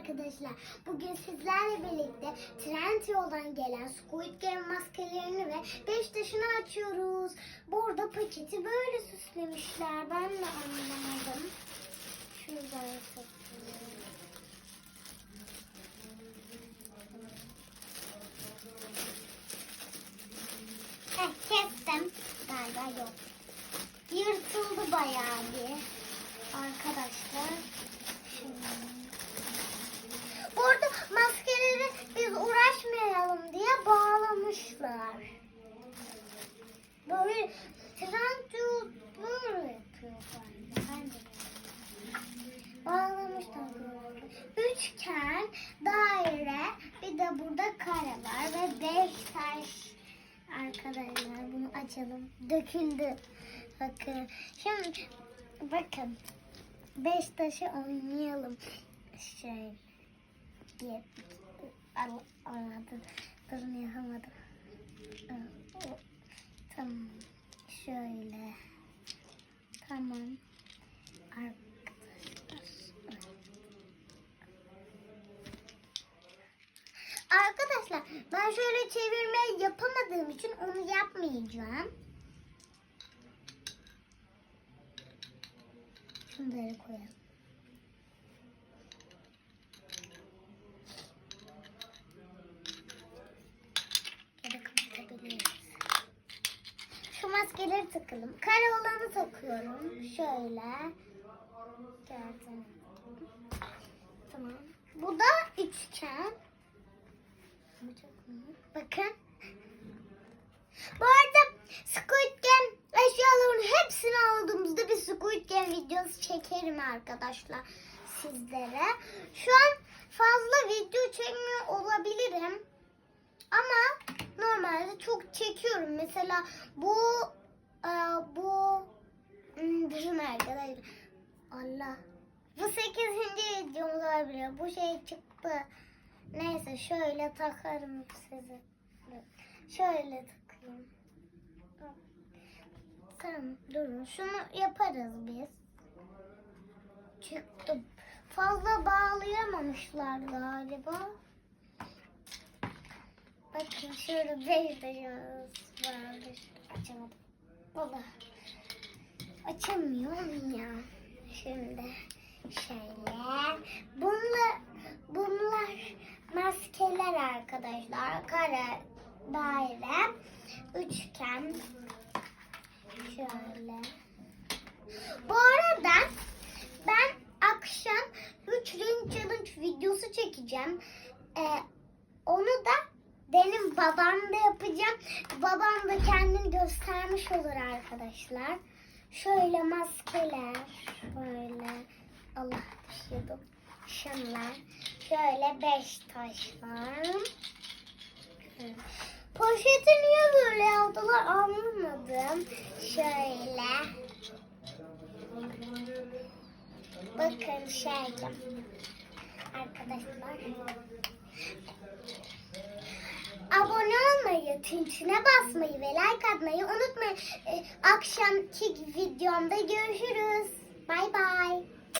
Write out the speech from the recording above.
arkadaşlar. Bugün sizlerle birlikte Trendyol'dan gelen Squid Game maskelerini ve Beşiktaş'ını açıyoruz. Burada paketi böyle süslemişler. Ben de anlamadım. Şuradan satayım. Heh, kestim. Galiba yok. Yırtıldı bayağı bir. Arkadaşlar. Şimdi. Burada maskeleri biz uğraşmayalım diye bağlamışlar. Böyle Trendyol böyle yapıyor galiba. Ben de bilmiyorum. Bağlamışlar böyle. Üçgen, daire, bir de burada kare var ve beş taş. Arkadaşlar bunu açalım. Döküldü. Bakın. Şimdi bakın. Beş taşı oynayalım. Şöyle. Bir, al, almadım. Durun yapamadım. Tamam. Şöyle. Tamam. Arkadaşlar. Arkadaşlar ben şöyle çevirmeyi yapamadığım için onu yapmayacağım. Şunları koyalım. Şu maskeleri takalım. Kare olanı takıyorum. Şöyle. Gördüm. Tamam. Bu da üçgen. Bakın. Bu arada Squid Game eşyaların hepsini aldığımızda bir Squid Game videosu çekerim arkadaşlar sizlere. Şu an fazla video çekmiyor olabilirim. Ama normalde çok çekiyorum. Mesela bu e, bu hmm, durun arkadaşlar. Allah. Bu 8. videomuz olabilir. Bu şey çıktı. Neyse şöyle takarım size. Şöyle takayım. Tamam durun. Şunu yaparız biz. Çıktı. Fazla bağlayamamışlar galiba. Bakın şöyle beş taşımız vardır. Açamadım. Valla. Açamıyorum ya. Şimdi şöyle. Bunlar, bunlar maskeler arkadaşlar. Kare, daire, üçgen. Şöyle. Bu arada ben akşam 3 ring challenge videosu çekeceğim. Ee, onu da benim babam da yapacağım. Babam da kendini göstermiş olur arkadaşlar. Şöyle maskeler. Şöyle. Allah düşüyordum. Şunlar. Şöyle beş taş var. Poşeti niye böyle yaptılar anlamadım. Şöyle. Bakın şöyle. Arkadaşlar. Abone olmayı, tintine basmayı ve like atmayı unutmayın. Ee, akşamki videomda görüşürüz. Bay bay.